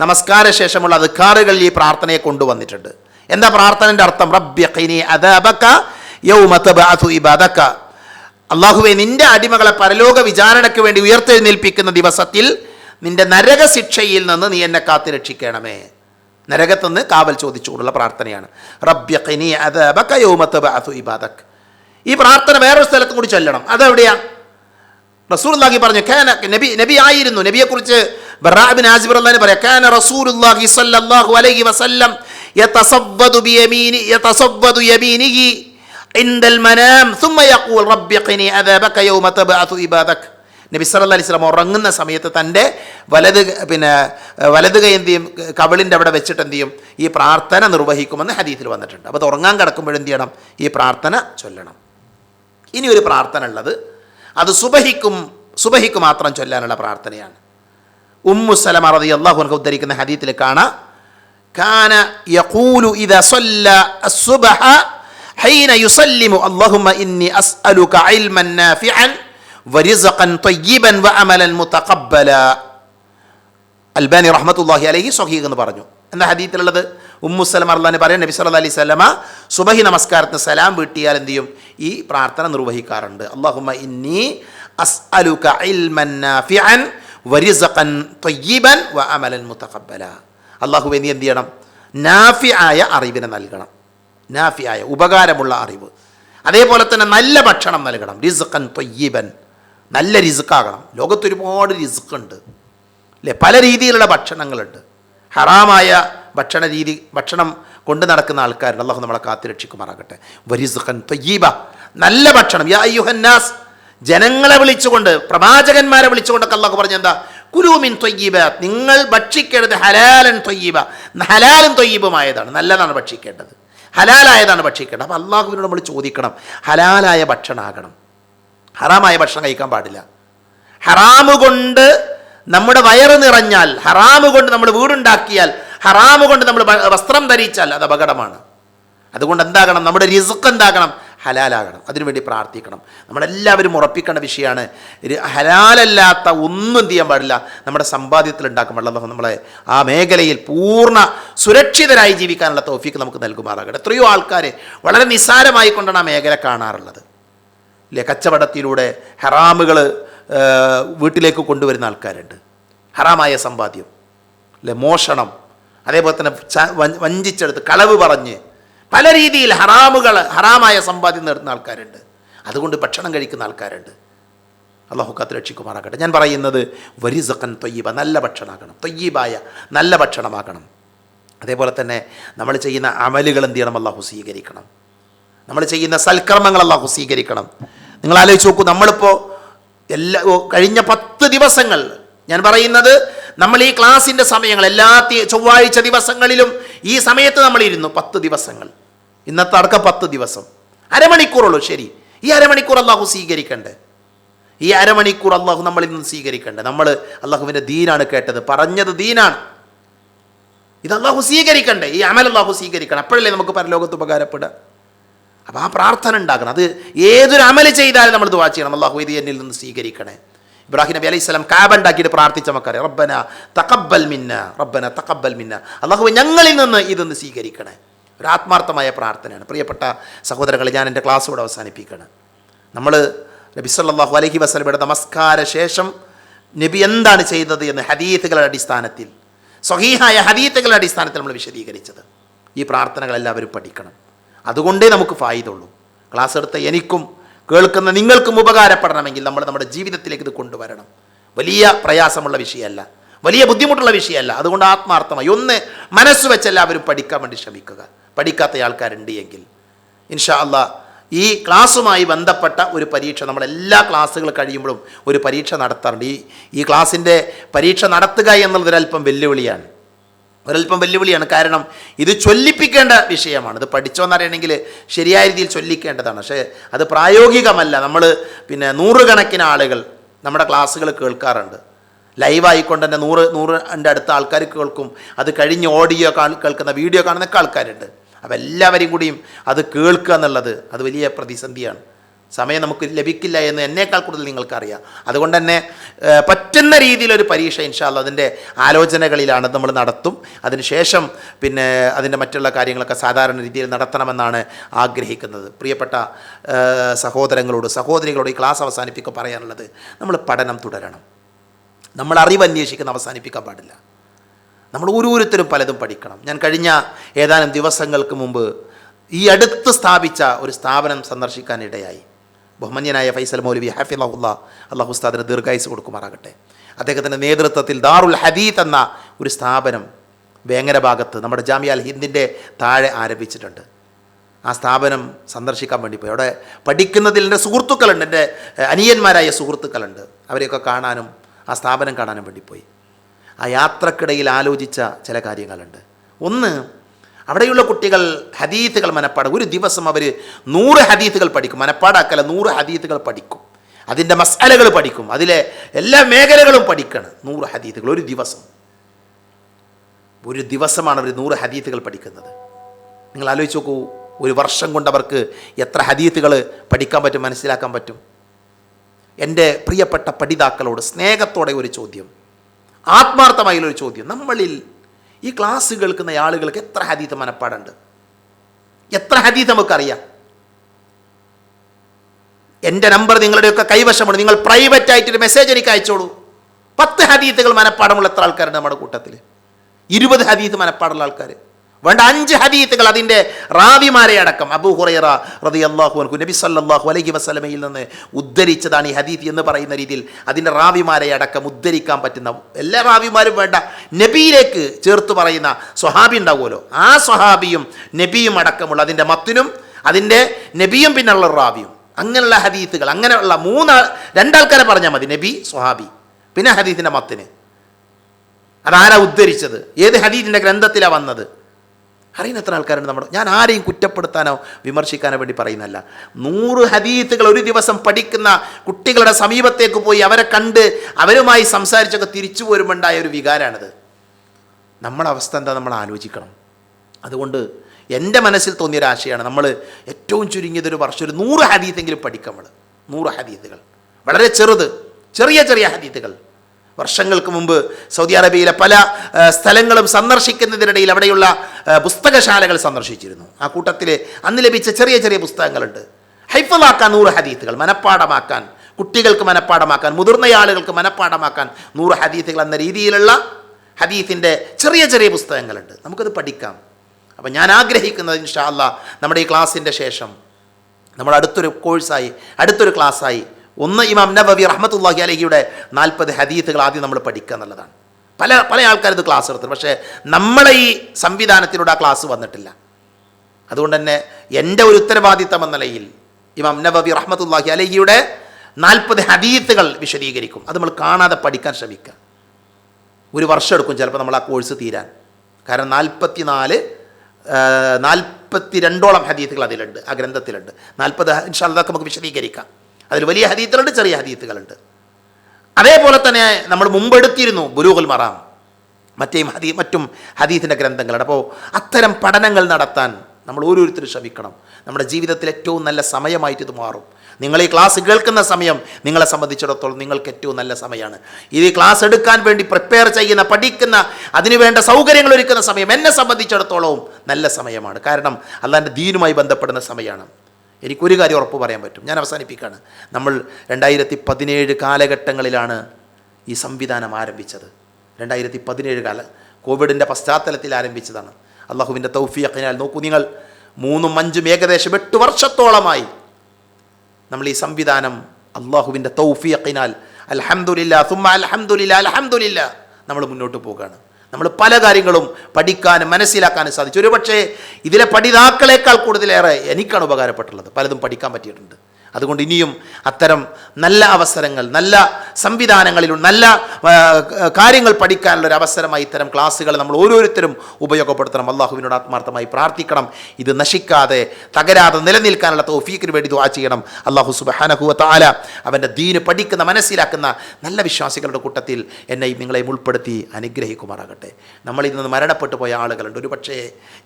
നമസ്കാര ശേഷമുള്ള അധികാറുകൾ ഈ പ്രാർത്ഥനയെ കൊണ്ടുവന്നിട്ടുണ്ട്. എന്താ പ്രാർത്ഥനന്റെ അർത്ഥം? റബ്യഖിനി അദാബക യൗമ തബ്അഥു ഇബാദക. അള്ളാഹുവെ നിന്റെ അടിമകളെ പരലോക വിചാരണയ്ക്ക് വേണ്ടി ഉയർത്തെഴുന്നേൽപ്പിക്കുന്ന ദിവസത്തിൽ നിന്റെ നരക ശിക്ഷയിൽ നിന്ന് നീ എന്നെ കാത്തു രക്ഷിക്കണമേ. നരകത്തുനിന്ന് കാവൽ ചോദിച്ചുകൊണ്ടുള്ള പ്രാർത്ഥനയാണ്. റബ്യഖിനി അദാബക യൗമ തബ്അഥു ഇബാദക. ഈ പ്രാർത്ഥന വേറൊരു സ്ഥലത്തും കൂടി ചൊല്ലണം. അതെവിടെയാ? റസൂലുള്ളാഹി പറഞ്ഞു കാന നബി നബി ആയിരുന്നു നബിയെക്കുറിച്ച് ബറാബിൻ ആസിബ് അള്ളഹാൻ പറയാം കാന റസൂലുള്ളാഹി സ്വല്ലല്ലാഹു അലൈഹി വസല്ലം യതസവ്വദു ബിയമീനി യതസവ്വദു യമീനിഹി ഇൻദൽ മനാം ثم يقول رب قني عذابك يوم تبعث عبادك നബി സല്ലല്ലാഹു അലൈഹി വസല്ലം ഉറങ്ങുന്ന സമയത്ത് തൻ്റെ വലത് പിന്നെ വലത് കൈ എന്ത് ചെയ്യും കവിളിൻ്റെ അവിടെ വെച്ചിട്ട് എന്ത് ചെയ്യും ഈ പ്രാർത്ഥന നിർവഹിക്കുമെന്ന് ഹദീസിൽ വന്നിട്ടുണ്ട് അപ്പോൾ അത് ഉറങ്ങാൻ കിടക്കുമ്പോൾ എന്ത് ചെയ്യണം ഈ പ്രാർത്ഥന ചൊല്ലണം ഇനി ഒരു പ്രാർത്ഥന ഉള്ളത് അത് സുബഹിക്കും സുബഹിക്ക് മാത്രം ചൊല്ലാനുള്ള പ്രാർത്ഥനയാണ് ഉമ്മു സലമ റതി അള്ളാഹുനക്ക് ഉദ്ധരിക്കുന്ന ഹദീത്തിൽ കാണാം. കാന യഖൂലു ഇദ സല്ല അസ്സുബഹ ഹൈന യുസല്ലിമു അല്ലാഹുമ്മ ഇന്നി അസ്അലുക ഇൽമൻ നാഫിഅൻ വരിസഖൻ ത്വയ്യിബൻ വഅമലൻ മുതഖബ്ബല. അൽബാനി റഹ്മത്തുള്ളാഹി അലൈഹി സ്വഹീഖ് എന്ന് പറഞ്ഞു. എന്താ ഹദീത്തിലുള്ളത്? ഉമ്മുസലം അള്ളഹാൻ പറയാം നബി സല്ല അലൈഹി സ്വലമ സുബഹി നമസ്കാരത്തിന് സലാം വീട്ടിയാൽ എന്ത് ഈ പ്രാർത്ഥന നിർവഹിക്കാറുണ്ട്. അള്ളാഹുമ്മ ഇന്നി അസ്അലുക ഇൽമൻ നാഫിഅൻ വരിസഖൻ ത്വയ്യിബൻ വ അമലൻ മുതഖബ്ബല. അള്ളാഹുവെ നീ എന്ത് ചെയ്യണം നാഫി ആയ അറിവിനെ നൽകണം. നാഫി ആയ ഉപകാരമുള്ള അറിവ്. അതേപോലെ തന്നെ നല്ല ഭക്ഷണം നൽകണം. റിസ്ഖൻ തൊയ്യീബൻ. നല്ല റിസുക്കാകണം ലോകത്ത് ഒരുപാട് റിസ്ക് ഉണ്ട് അല്ലേ? പല രീതിയിലുള്ള ഭക്ഷണങ്ങളുണ്ട്. ഹറാമായ ഭക്ഷണ രീതി ഭക്ഷണം കൊണ്ട് നടക്കുന്ന ആൾക്കാരുണ്ട്. അള്ളാഹു നമ്മളെ കാത്തിരക്ഷിക്കുമാറാകട്ടെ. വരിസുഖൻ തൊയ്യീബ. നല്ല ഭക്ഷണം. യാ അയ്യുഹന്നാസ്. ജനങ്ങളെ വിളിച്ചുകൊണ്ട് പ്രവാചകന്മാരെ വിളിച്ചുകൊണ്ടൊക്കെ അള്ളാഹു പറഞ്ഞ എന്താ? കുലൂമിൻ തൊയ്യീബ. നിങ്ങൾ ഭക്ഷിക്കേണ്ടത് ഹലാലൻ തൊയ്യീബ. ഹലാലും തൊയ്യീബുമായതാണ്. നല്ലതാണ് ഭക്ഷിക്കേണ്ടത്. ഹലാലായതാണ് ഭക്ഷിക്കേണ്ടത്. അപ്പോൾ അള്ളാഹുവിനോട് നമ്മൾ ചോദിക്കണം. ഹലാലായ ഭക്ഷണമാകണം. ഹറാമായ ഭക്ഷണം കഴിക്കാൻ പാടില്ല. ഹറാമ് കൊണ്ട് നമ്മുടെ വയറ് നിറഞ്ഞാൽ ഹറാമ് കൊണ്ട് നമ്മൾ വീടുണ്ടാക്കിയാൽ ഹറാമ് കൊണ്ട് നമ്മൾ വസ്ത്രം ധരിച്ചാൽ അത് അപകടമാണ്. അതുകൊണ്ട് എന്താകണം? നമ്മുടെ റിസുക്ക് എന്താകണം? ഹലാലാകണം. അതിനുവേണ്ടി പ്രാർത്ഥിക്കണം. നമ്മളെല്ലാവരും ഉറപ്പിക്കേണ്ട വിഷയമാണ് ഹലാലല്ലാത്ത ഒന്നും ചെയ്യാൻ പാടില്ല. നമ്മുടെ സമ്പാദ്യത്തിൽ ഉണ്ടാക്കാൻ പാടില്ല നമ്മളെ ആ മേഖലയിൽ പൂർണ സുരക്ഷിതരായി ജീവിക്കാനുള്ള തോഫിക്ക് നമുക്ക് നൽകുമാറാകട്ടെ. എത്രയോ ആൾക്കാർ വളരെ നിസ്സാരമായി കൊണ്ടാണ് ആ മേഖല കാണാറുള്ളത്. ഇല്ലേ? കച്ചവടത്തിലൂടെ ഹറാമുകൾ വീട്ടിലേക്ക് കൊണ്ടുവരുന്ന ആൾക്കാരുണ്ട്. ഹറാമായ സമ്പാദ്യം. അല്ലെ മോഷണം. അതേപോലെ തന്നെ വഞ്ചിച്ചെടുത്ത് കളവ് പറഞ്ഞ് പല രീതിയിൽ ഹറാമുകൾ ഹറാമായ സമ്പാദ്യം നേടുന്ന ആൾക്കാരുണ്ട്. അതുകൊണ്ട് ഭക്ഷണം കഴിക്കുന്ന ആൾക്കാരുണ്ട്. അള്ളാഹു കാത്ത് രക്ഷിക്കുമാറാകട്ടെ. ഞാൻ പറയുന്നത് വരിസക്കൻ തൊയ്യീബ നല്ല ഭക്ഷണമാകണം. തൊയ്യീബായ നല്ല ഭക്ഷണമാകണം. അതേപോലെ തന്നെ നമ്മൾ ചെയ്യുന്ന അമലുകൾ എന്ത് ചെയ്യണം? അള്ളാഹു സ്വീകരിക്കണം. നമ്മൾ ചെയ്യുന്ന സൽക്കർമ്മങ്ങൾ അള്ളാഹു സ്വീകരിക്കണം. നിങ്ങൾ ആലോചിച്ച് നോക്കൂ നമ്മളിപ്പോൾ എല്ലാ കഴിഞ്ഞ പത്ത് ദിവസങ്ങൾ ഞാൻ പറയുന്നത് നമ്മൾ ഈ ക്ലാസ്സിന്റെ സമയങ്ങൾ എല്ലാ ചൊവ്വാഴ്ച ദിവസങ്ങളിലും ഈ സമയത്ത് നമ്മളിരുന്നു പത്ത് ദിവസങ്ങൾ. ഇന്നത്തെ അടക്കം പത്ത് ദിവസം. അരമണിക്കൂറുള്ളൂ ശരി. ഈ അരമണിക്കൂർ അള്ളാഹു സ്വീകരിക്കണ്ടേ? ഈ അരമണിക്കൂർ അള്ളാഹു നമ്മളിൽ നിന്ന് സ്വീകരിക്കണ്ടേ? നമ്മൾ അള്ളാഹുവിന്റെ ദീനാണ് കേട്ടത് പറഞ്ഞത് ദീനാണ്. ഇത് അള്ളാഹു സ്വീകരിക്കണ്ടേ? ഈ അമൽ അള്ളാഹു സ്വീകരിക്കണം. അപ്പോഴല്ലേ നമുക്ക് പരലോകത്ത് ഉപകാരപ്പെടുക? അപ്പോൾ ആ പ്രാർത്ഥന ഉണ്ടാക്കണം അത് ഏതൊരു അമൽ ചെയ്താലും നമ്മൾ ദുവാ ചെയ്യണം. അള്ളാഹു ഇത് എന്നിൽ നിന്ന് സ്വീകരിക്കണേ. ഇബ്രാഹിം നബി അലൈഹി സ്വലം കാബ ഉണ്ടാക്കിയിട്ട് പ്രാർത്ഥിച്ച മക്കറിയാം റബ്ബന തക്കബൽ മിന്ന റബ്ബന തക്കബൽ മിന്ന. അള്ളാഹു ഞങ്ങളിൽ നിന്ന് ഇതൊന്ന് സ്വീകരിക്കണേ. ഒരു ആത്മാർത്ഥമായ പ്രാർത്ഥനയാണ്. പ്രിയപ്പെട്ട സഹോദരങ്ങളെ ഞാൻ എന്റെ ക്ലാസ് ഇവിടെ അവസാനിപ്പിക്കുകയാണ്. നമ്മൾ നബി സല്ലല്ലാഹു അലൈഹി വസല്ലമയുടെ നമസ്കാര ശേഷം നബി എന്താണ് ചെയ്തത് എന്ന് ഹദീത്തുകളുടെ അടിസ്ഥാനത്തിൽ സ്വഹീഹായ ഹദീത്തുകളുടെ അടിസ്ഥാനത്തിൽ നമ്മൾ വിശദീകരിച്ചത്. ഈ പ്രാർത്ഥനകൾ എല്ലാവരും പഠിക്കണം. അതുകൊണ്ടേ നമുക്ക് ഫായിദുള്ളൂ ക്ലാസ് എടുത്ത എനിക്കും കേൾക്കുന്ന നിങ്ങൾക്കും ഉപകാരപ്പെടണമെങ്കിൽ നമ്മൾ നമ്മുടെ ജീവിതത്തിലേക്ക് ഇത് കൊണ്ടുവരണം. വലിയ പ്രയാസമുള്ള വിഷയമല്ല. വലിയ ബുദ്ധിമുട്ടുള്ള വിഷയമല്ല. അതുകൊണ്ട് ആത്മാർത്ഥമായി ഒന്ന് മനസ്സ് വെച്ച് എല്ലാവരും പഠിക്കാൻ വേണ്ടി ശ്രമിക്കുക. പഠിക്കാത്ത ആൾക്കാരുണ്ട് എങ്കിൽ ഇൻഷാ അല്ല ഈ ക്ലാസ്സുമായി ബന്ധപ്പെട്ട ഒരു പരീക്ഷ നമ്മളെല്ലാ ക്ലാസ്സുകൾ കഴിയുമ്പോഴും ഒരു പരീക്ഷ നടത്താറുണ്ട്. ഈ ഈ ക്ലാസ്സിന്റെ പരീക്ഷ നടത്തുക എന്നുള്ളത് ഒരല്പം വെല്ലുവിളിയാണ്. ഒരല്പം വെല്ലുവിളിയാണ്. കാരണം ഇത് ചൊല്ലിപ്പിക്കേണ്ട വിഷയമാണ്. ഇത് പഠിച്ചോന്നറിയണമെങ്കിൽ ശരിയായ രീതിയിൽ ചൊല്ലിക്കേണ്ടതാണ്. പക്ഷേ അത് പ്രായോഗികമല്ല. നമ്മൾ പിന്നെ നൂറുകണക്കിന് ആളുകൾ നമ്മുടെ ക്ലാസ്സുകൾ കേൾക്കാറുണ്ട്. ലൈവായിക്കൊണ്ട് തന്നെ നൂറ് നൂറിന്റെ അടുത്ത ആൾക്കാർ കേൾക്കും. അത് കഴിഞ്ഞ് ഓഡിയോ കേൾക്കുന്ന വീഡിയോ കാണുന്നൊക്കെ ആൾക്കാരുണ്ട്. അപ്പോൾ എല്ലാവരെയും കൂടിയും അത് കേൾക്കുക എന്നുള്ളത് അത് വലിയ പ്രതിസന്ധിയാണ്. സമയം നമുക്ക് ലഭിക്കില്ല എന്ന് എന്നേക്കാൾ കൂടുതൽ നിങ്ങൾക്കറിയാം. അതുകൊണ്ട് തന്നെ പറ്റുന്ന രീതിയിലൊരു പരീക്ഷ ഇൻഷാല്ല അതിന്റെ ആലോചനകളിലാണ് നമ്മൾ നടത്തും. അതിനുശേഷം പിന്നെ അതിന്റെ മറ്റുള്ള കാര്യങ്ങളൊക്കെ സാധാരണ രീതിയിൽ നടത്തണമെന്നാണ് ആഗ്രഹിക്കുന്നത്. പ്രിയപ്പെട്ട സഹോദരങ്ങളോട് സഹോദരികളോട് ഈ ക്ലാസ് അവസാനിപ്പിക്കുക പറയാനുള്ളത് നമ്മൾ പഠനം തുടരണം. നമ്മൾ അറിവ് അന്വേഷിക്കുന്ന അവസാനിപ്പിക്കാൻ പാടില്ല. നമ്മൾ ഓരോരുത്തരും പലതും പഠിക്കണം. ഞാൻ കഴിഞ്ഞ ഏതാനും ദിവസങ്ങൾക്ക് മുമ്പ് ഈ അടുത്ത് സ്ഥാപിച്ച ഒരു സ്ഥാപനം സന്ദർശിക്കാൻ ഇടയായി. ബഹുമന്യനായ ഫൈസൽ മൗലവി ഹഫിള്ള അള്ളാഹു ഉസ്താദിന് ദീർഘായുസ് കൊടുക്കുമാറാകട്ടെ. അദ്ദേഹത്തിന്റെ നേതൃത്വത്തിൽ ദാറുൽ ഹദീത്ത് എന്ന ഒരു സ്ഥാപനം വേങ്ങര ഭാഗത്ത് നമ്മുടെ ജാമിയ അൽ ഹിന്ദിന്റെ താഴെ ആരംഭിച്ചിട്ടുണ്ട്. ആ സ്ഥാപനം സന്ദർശിക്കാൻ വേണ്ടി പോയി. അവിടെ പഠിക്കുന്നതിൽ എന്റെ സുഹൃത്തുക്കളുണ്ട്. എന്റെ അനിയന്മാരായ സുഹൃത്തുക്കളുണ്ട്. അവരെയൊക്കെ കാണാനും ആ സ്ഥാപനം കാണാനും വേണ്ടി പോയി. ആ യാത്രക്കിടയിൽ ആലോചിച്ച ചില കാര്യങ്ങളുണ്ട്. ഒന്ന് അവിടെയുള്ള കുട്ടികൾ ഹദീത്തുകൾ മനപ്പാടും ഒരു ദിവസം അവർ നൂറ് ഹദീത്തുകൾ പഠിക്കും. മനപ്പാടാക്കല നൂറ് ഹദീത്തുകൾ പഠിക്കും. അതിന്റെ മസാലകൾ പഠിക്കും. അതിലെ എല്ലാ മേഖലകളും പഠിക്കണം. നൂറ് ഹദീത്തുകൾ ഒരു ദിവസം. ഒരു ദിവസമാണ് അവർ നൂറ് ഹദീത്തുകൾ പഠിക്കുന്നത്. നിങ്ങൾ ആലോചിച്ച് നോക്കൂ ഒരു വർഷം കൊണ്ട് അവർക്ക് എത്ര ഹദീത്തുകൾ പഠിക്കാൻ പറ്റും മനസ്സിലാക്കാൻ പറ്റും? എന്റെ പ്രിയപ്പെട്ട പഠിതാക്കളോട് സ്നേഹത്തോടെ ഒരു ചോദ്യം. ആത്മാർത്ഥമായുള്ള ഒരു ചോദ്യം. നമ്മളിൽ ഈ ക്ലാസ് കേൾക്കുന്ന ആളുകൾക്ക് എത്ര ഹദീത്ത് മനപ്പാടുണ്ട്? എത്ര ഹദീത്ത് നമുക്കറിയാം? എന്റെ നമ്പർ നിങ്ങളുടെയൊക്കെ കൈവശമാണ് നിങ്ങൾ പ്രൈവറ്റ് ആയിട്ടൊരു മെസ്സേജ് എനിക്ക് അയച്ചോളൂ. പത്ത് ഹദീത്തുകൾ മനപ്പാടമുള്ള എത്ര ആൾക്കാരുണ്ട് നമ്മുടെ കൂട്ടത്തിൽ? ഇരുപത് ഹദീത്ത് മനപ്പാടുള്ള ആൾക്കാർ വേണ്ട അഞ്ച് ഹദീത്തുകൾ അതിന്റെ റാവിമാരെ അടക്കം. അബു ഹുറൈറ റതി അള്ളാഹു അൻഹു നബി സല്ലാഹു അലൈഹി വസ്ലമയിൽ നിന്ന് ഉദ്ധരിച്ചതാണ് ഈ ഹദീത്ത് എന്ന് പറയുന്ന രീതിയിൽ അതിന്റെ റാവിമാരെ അടക്കം ഉദ്ധരിക്കാൻ പറ്റുന്ന എല്ലാ റാവിമാരും വേണ്ട. നബിയിലേക്ക് ചേർത്ത് പറയുന്ന സ്വഹാബി ഉണ്ടാവുമല്ലോ. ആ സ്വഹാബിയും നബിയും അടക്കമുള്ള അതിന്റെ മത്തിനും അതിന്റെ നബിയും പിന്നുള്ള റാവിയും. അങ്ങനെയുള്ള ഹദീത്തുകൾ അങ്ങനെയുള്ള മൂന്ന് രണ്ടാൾക്കാരെ പറഞ്ഞാൽ മതി നബി സ്വഹാബി പിന്നെ ഹദീത്തിന്റെ മത്തിന്. അതാരാ ഉദ്ധരിച്ചത്? ഏത് ഹദീദിന്റെ ഗ്രന്ഥത്തിലാണ് വന്നത്? അറിയുന്ന എത്ര ആൾക്കാരുണ്ട് നമ്മുടെ ഞാൻ ആരെയും കുറ്റപ്പെടുത്താനോ വിമർശിക്കാനോ വേണ്ടി പറയുന്നല്ല നൂറ് ഹദീത്തുകൾ ഒരു ദിവസം പഠിക്കുന്ന കുട്ടികളുടെ സമീപത്തേക്ക് പോയി അവരെ കണ്ട് അവരുമായി സംസാരിച്ചൊക്കെ തിരിച്ചു പോരുമ്പോണ്ടായ ഒരു വികാരമാണിത് നമ്മുടെ അവസ്ഥ എന്താ നമ്മൾ ആലോചിക്കണം. അതുകൊണ്ട് എന്റെ മനസ്സിൽ തോന്നിയൊരാശയാണ് നമ്മൾ ഏറ്റവും ചുരുങ്ങിയതൊരു വർഷം ഒരു നൂറ് ഹദീത്തെങ്കിലും പഠിക്കാം നമ്മൾ. നൂറ് ഹദീത്തുകൾ. വളരെ ചെറുത് ചെറിയ ചെറിയ ഹദീത്തുകൾ. വർഷങ്ങൾക്ക് മുമ്പ് സൗദി അറേബ്യയിലെ പല സ്ഥലങ്ങളും സന്ദർശിക്കുന്നതിനിടയിൽ അവിടെയുള്ള പുസ്തകശാലകൾ സന്ദർശിച്ചിരുന്നു. ആ കൂട്ടത്തിൽ അന്ന് ലഭിച്ച ചെറിയ ചെറിയ പുസ്തകങ്ങളുണ്ട്. ഹൈഫലാക്കാൻ നൂറ് ഹദീത്തുകൾ മനഃപ്പാടമാക്കാൻ കുട്ടികൾക്ക് മനഃപ്പാടമാക്കാൻ മുതിർന്ന ആളുകൾക്ക് മനഃപ്പാടമാക്കാൻ നൂറ് ഹദീത്തുകൾ എന്ന രീതിയിലുള്ള ഹദീത്തിന്റെ ചെറിയ ചെറിയ പുസ്തകങ്ങളുണ്ട്. നമുക്കത് പഠിക്കാം. അപ്പം ഞാൻ ആഗ്രഹിക്കുന്നത് ഇൻഷാ അല്ലാ നമ്മുടെ ഈ ക്ലാസ്സിന്റെ ശേഷം നമ്മൾ അടുത്തൊരു കോഴ്സായി അടുത്തൊരു ക്ലാസ്സായി ഒന്ന് ഇമാം നബബി റഹ്മത്തുല്ലാഹി അലഹിയുടെ നാൽപ്പത് ഹദീത്തുകൾ ആദ്യം നമ്മൾ പഠിക്കുക എന്നുള്ളതാണ്. പല പല ആൾക്കാർ ഇത് ക്ലാസ് എടുത്തു പക്ഷേ നമ്മളെ ഈ സംവിധാനത്തിലൂടെ ആ ക്ലാസ് വന്നിട്ടില്ല. അതുകൊണ്ട് തന്നെ എന്റെ ഒരു ഉത്തരവാദിത്തം എന്ന നിലയിൽ ഇമാം നബബി റഹ്മത്തുല്ലാഹി അലഹിയുടെ നാൽപ്പത് ഹദീത്തുകൾ വിശദീകരിക്കും. അത് നമ്മൾ കാണാതെ പഠിക്കാൻ ശ്രമിക്കുക. ഒരു വർഷം എടുക്കും ചിലപ്പോൾ നമ്മൾ ആ കോഴ്സ് തീരാൻ. കാരണം നാൽപ്പത്തി നാല് നാൽപ്പത്തി രണ്ടോളം ഹദീത്തുകൾ അതിലുണ്ട് ആ ഗ്രന്ഥത്തിലുണ്ട്. നാൽപ്പത് ഇൻഷാല്ലൊക്കെ നമുക്ക് വിശദീകരിക്കാം. അതിൽ വലിയ ഹദീത്തുകളുണ്ട് ചെറിയ ഹദീത്തുകളുണ്ട്. അതേപോലെ തന്നെ നമ്മൾ മുമ്പെടുത്തിരുന്നു ബുലൂഹുൽ മറാം മറ്റേയും ഹദീ മറ്റും ഹദീത്തിന്റെ ഗ്രന്ഥങ്ങളുണ്ട് അപ്പോൾ അത്തരം പഠനങ്ങൾ നടത്താൻ നമ്മൾ ഓരോരുത്തരും ശ്രമിക്കണം. നമ്മുടെ ജീവിതത്തിൽ ഏറ്റവും നല്ല സമയമായിട്ട് ഇത് മാറും. നിങ്ങൾ ഈ ക്ലാസ് കേൾക്കുന്ന സമയം നിങ്ങളെ സംബന്ധിച്ചിടത്തോളം നിങ്ങൾക്ക് ഏറ്റവും നല്ല സമയമാണ്. ഇത് ക്ലാസ് എടുക്കാൻ വേണ്ടി പ്രിപ്പയർ ചെയ്യുന്ന പഠിക്കുന്ന അതിനുവേണ്ട സൗകര്യങ്ങൾ ഒരുക്കുന്ന സമയം എന്നെ സംബന്ധിച്ചിടത്തോളവും നല്ല സമയമാണ്. കാരണം അല്ലാന്റെ ദീനുമായി ബന്ധപ്പെടുന്ന സമയമാണ്. എനിക്കൊരു കാര്യം ഉറപ്പ് പറയാൻ പറ്റും. ഞാൻ അവസാനിപ്പിക്കുകയാണ് നമ്മൾ രണ്ടായിരത്തി പതിനേഴ് കാലഘട്ടങ്ങളിലാണ് ഈ സംവിധാനം ആരംഭിച്ചത്. രണ്ടായിരത്തി പതിനേഴ് കാല കോവിഡിന്റെ പശ്ചാത്തലത്തിൽ ആരംഭിച്ചതാണ്. അള്ളാഹുവിന്റെ തൗഫിയക്കിനാൽ നോക്കൂ നിങ്ങൾ മൂന്നും അഞ്ചും ഏകദേശം എട്ട് വർഷത്തോളമായി നമ്മൾ ഈ സംവിധാനം അള്ളാഹുവിന്റെ തൗഫിയക്കിനാൽ അലഹമുല്ല സുമ്മ അലഹമുല്ല അലഹമുല്ല നമ്മൾ മുന്നോട്ട് പോകുകയാണ് നമ്മൾ പല കാര്യങ്ങളും പഠിക്കാനും മനസ്സിലാക്കാനും സാധിച്ചു. ഒരുപക്ഷേ ഇതിലെ പഠിതാക്കളെക്കാൾ കൂടുതലേറെ എനിക്കാണ് ഉപകാരപ്പെട്ടുള്ളത്. പലതും പഠിക്കാൻ പറ്റിയിട്ടുണ്ട്. അതുകൊണ്ട് ഇനിയും അത്തരം നല്ല അവസരങ്ങൾ നല്ല സംവിധാനങ്ങളിലും നല്ല കാര്യങ്ങൾ പഠിക്കാനുള്ള ഒരു അവസരമായി ഇത്തരം ക്ലാസ്സുകൾ നമ്മൾ ഓരോരുത്തരും ഉപയോഗപ്പെടുത്തണം. അള്ളാഹുവിനോട് ആത്മാർത്ഥമായി പ്രാർത്ഥിക്കണം. ഇത് നശിക്കാതെ തകരാതെ നിലനിൽക്കാനുള്ള തോഫീക്കിന് വേണ്ടി ദുആ ചെയ്യണം. അള്ളാഹു സുബഹാനഹുവ ആല അവന്റെ ദീന് പഠിക്കുന്ന മനസ്സിലാക്കുന്ന നല്ല വിശ്വാസികളുടെ കൂട്ടത്തിൽ എന്നെയും നിങ്ങളെയും ഉൾപ്പെടുത്തി അനുഗ്രഹിക്കുമാറാകട്ടെ. നമ്മളിൽ നിന്ന് മരണപ്പെട്ടു പോയ ആളുകളുണ്ട്. ഒരു പക്ഷേ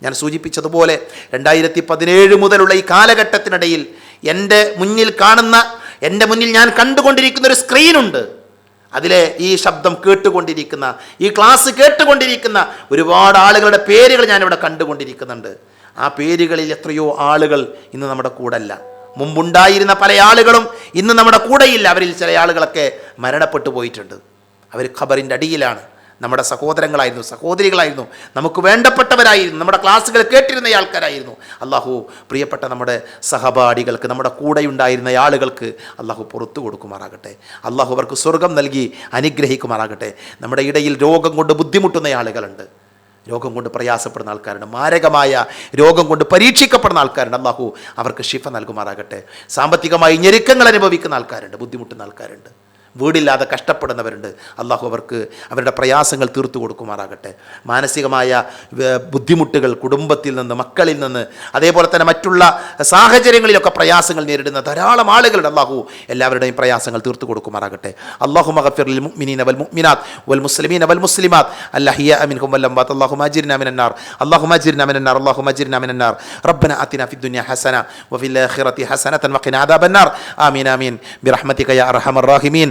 ഞാൻ സൂചിപ്പിച്ചതുപോലെ രണ്ടായിരത്തി പതിനേഴ് മുതലുള്ള ഈ കാലഘട്ടത്തിനിടയിൽ എന്റെ മുന്നിൽ കാണുന്ന എന്റെ മുന്നിൽ ഞാൻ കണ്ടുകൊണ്ടിരിക്കുന്ന ഒരു സ്ക്രീനുണ്ട്. അതിലെ ഈ ശബ്ദം കേട്ടുകൊണ്ടിരിക്കുന്ന ഈ ക്ലാസ് കേട്ടുകൊണ്ടിരിക്കുന്ന ഒരുപാട് ആളുകളുടെ പേരുകൾ ഞാനിവിടെ കണ്ടുകൊണ്ടിരിക്കുന്നുണ്ട്. ആ പേരുകളിൽ എത്രയോ ആളുകൾ ഇന്ന് നമ്മുടെ കൂടല്ല. മുമ്പുണ്ടായിരുന്ന പല ആളുകളും ഇന്ന് നമ്മുടെ കൂടെയില്ല. അവരിൽ ചില ആളുകളൊക്കെ മരണപ്പെട്ടു പോയിട്ടുണ്ട്. അവർ ഖബറിന്റെ അടിയിലാണ്. നമ്മുടെ സഹോദരങ്ങളായിരുന്നു സഹോദരികളായിരുന്നു നമുക്ക് വേണ്ടപ്പെട്ടവരായിരുന്നു നമ്മുടെ ക്ലാസ്സുകൾ കേട്ടിരുന്ന ആൾക്കാരായിരുന്നു. അള്ളാഹു പ്രിയപ്പെട്ട നമ്മുടെ സഹപാഠികൾക്ക് നമ്മുടെ കൂടെയുണ്ടായിരുന്ന ആളുകൾക്ക് അള്ളാഹു പുറത്തു കൊടുക്കുമാറാകട്ടെ. അള്ളാഹു അവർക്ക് സ്വർഗം നൽകി അനുഗ്രഹിക്കുമാറാകട്ടെ. നമ്മുടെ ഇടയിൽ രോഗം കൊണ്ട് ബുദ്ധിമുട്ടുന്ന ആളുകളുണ്ട്. രോഗം കൊണ്ട് പ്രയാസപ്പെടുന്ന ആൾക്കാരുണ്ട്. മാരകമായ രോഗം കൊണ്ട് പരീക്ഷിക്കപ്പെടുന്ന ആൾക്കാരുണ്ട്. അള്ളാഹു അവർക്ക് ശിഫ നൽകുമാറാകട്ടെ. സാമ്പത്തികമായി ഞെരുക്കങ്ങൾ അനുഭവിക്കുന്ന ആൾക്കാരുണ്ട് ബുദ്ധിമുട്ടുന്ന ആൾക്കാരുണ്ട്. വീടില്ലാതെ കഷ്ടപ്പെടുന്നവരുണ്ട്. അള്ളാഹു അവർക്ക് അവരുടെ പ്രയാസങ്ങൾ തീർത്തു കൊടുക്കുമാറാകട്ടെ. മാനസികമായ ബുദ്ധിമുട്ടുകൾ കുടുംബത്തിൽ നിന്ന് മക്കളിൽ നിന്ന് അതേപോലെ തന്നെ മറ്റുള്ള സാഹചര്യങ്ങളിലൊക്കെ പ്രയാസങ്ങൾ നേരിടുന്ന ധാരാളം ആളുകളുടെ അള്ളാഹു എല്ലാവരുടെയും പ്രയാസങ്ങൾ തീർത്തു കൊടുക്കുമാറാകട്ടെ. അള്ളാഹു മഹഫിർ മുഅ്മിനീന വൽ മുഅ്മിനാത്ത് വൽ മുസ്ലിമീന വൽ മുസ്ലിമാത്ത്. അല്ലഹിയ അമിൻഹും വല്ലം അംബാത്ത് അള്ളാഹു മജിരിന മിനന്നാർ അള്ളാഹു മജിരിന മിനന്നാർ അള്ളാഹു മജിരിന മിനന്നാർ റബ്ബന അത്തിന ഫി ദുനിയ ഹസന വഫിൽ ആഖിറതി ഹസനതൻ വഖിനാ അദാബന്നാർ ആമീൻ ആമീൻ. ബിറഹ്മതിക യാ അർഹമർ റാഹിമീൻ.